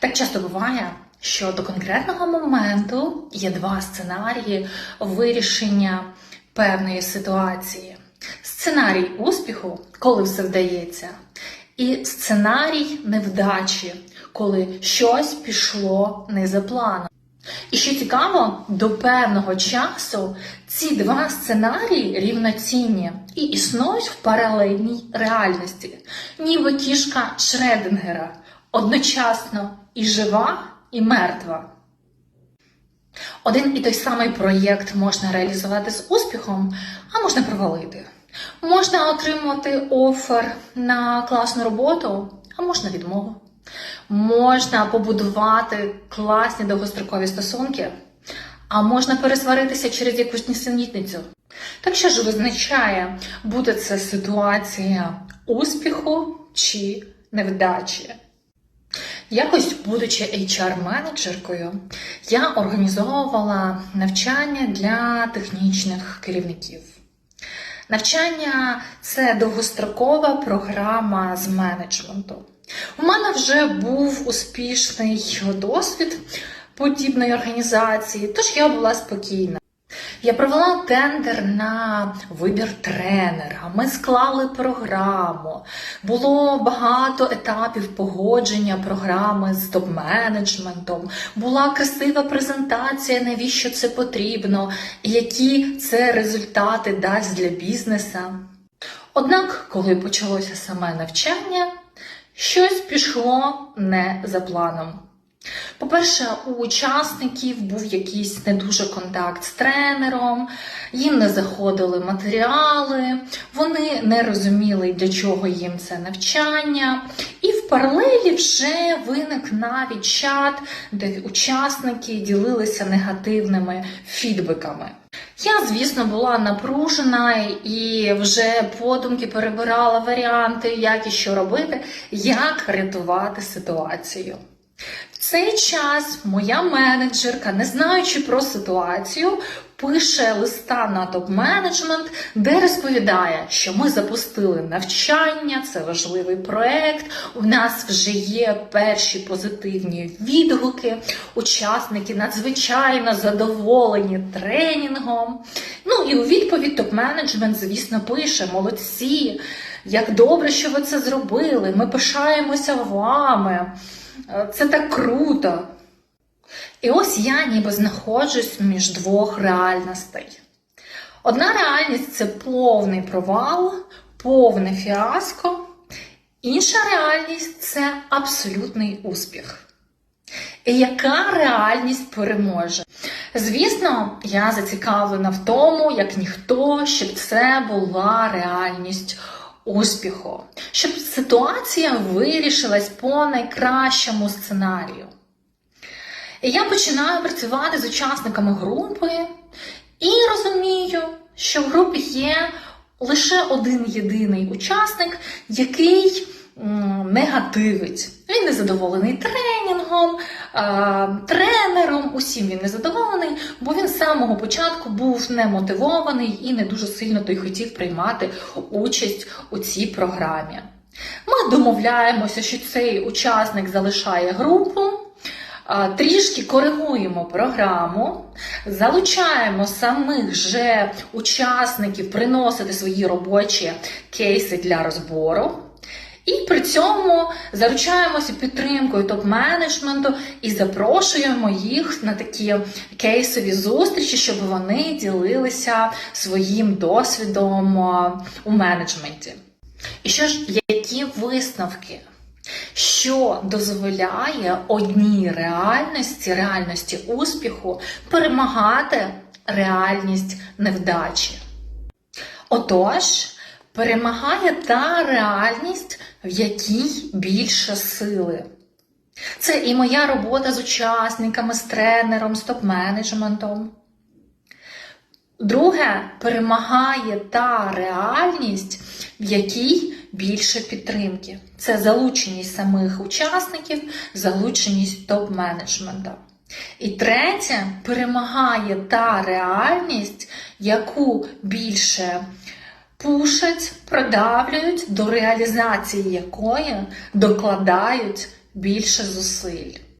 Так часто буває, що до конкретного моменту є два сценарії вирішення певної ситуації: сценарій успіху, коли все вдається, і сценарій невдачі, коли щось пішло не за планом. І що цікаво, до певного часу ці два сценарії рівноцінні і існують в паралельній реальності, ніби кішка Шредингера, одночасно і жива, і мертва. Один і той самий проєкт можна реалізувати з успіхом, а можна провалити. Можна отримати офер на класну роботу, а можна відмову. Можна побудувати класні довгострокові стосунки, а можна пересваритися через якусь нісенітницю. Так що ж визначає, буде це ситуація успіху чи невдачі? Якось, будучи HR-менеджеркою, я організовувала навчання для технічних керівників. Навчання це довгострокова програма з менеджменту. У мене вже був успішний досвід подібної організації, тож я була спокійна. Я провела тендер на вибір тренера. Ми склали програму. Було багато етапів погодження програми з топ-менеджментом. Була красива презентація, навіщо це потрібно, і які це результати дасть для бізнеса. Однак, коли почалося саме навчання, щось пішло не за планом. По-перше, у учасників був якийсь не дуже контакт з тренером, їм не заходили матеріали, вони не розуміли, для чого їм це навчання. І в паралелі вже виник навіть чат, де учасники ділилися негативними фідбеками. Я, звісно, була напружена і вже подумки перебирала варіанти, як і що робити, як рятувати ситуацію. Цей час моя менеджерка, не знаючи про ситуацію, пише листа на топ-менеджмент, де розповідає, що ми запустили навчання, це важливий проект. У нас вже є перші позитивні відгуки. Учасники надзвичайно задоволені тренінгом. Ну і у відповідь топ-менеджмент, звісно, пише: молодці, як добре, що ви це зробили. Ми пишаємося вами. Це так круто. І ось я ніби знаходжусь між двох реальностей. Одна реальність це повний провал, повне фіаско, інша реальність це абсолютний успіх. І яка реальність переможе? Звісно, я зацікавлена в тому, як ніхто, щоб це була реальність успіху, щоб ситуація вирішилась по найкращому сценарію. І я починаю працювати з учасниками групи і розумію, що в групі є лише один єдиний учасник, який негативить. Він незадоволений тренінгом, тренером, усім він незадоволений, бо він з самого початку був немотивований і не дуже сильно той хотів приймати участь у цій програмі. Ми домовляємося, що цей учасник залишає групу. Трішки коригуємо програму, залучаємо самих же учасників приносити свої робочі кейси для розбору. І при цьому заручаємося підтримкою топ-менеджменту і запрошуємо їх на такі кейсові зустрічі, щоб вони ділилися своїм досвідом у менеджменті. І що ж, які висновки? Що дозволяє одній реальності, реальності успіху перемагати реальність невдачі? Отож, перемагає та реальність, в якій більше сили. Це і моя робота з учасниками, з тренером, з топ-менеджментом. Друге, перемагає та реальність, в якій більше підтримки. Це залученість самих учасників, залученість топ-менеджмента. І третє, перемагає та реальність, яку більше пушать, продавлюють, до реалізації якої докладають більше зусиль.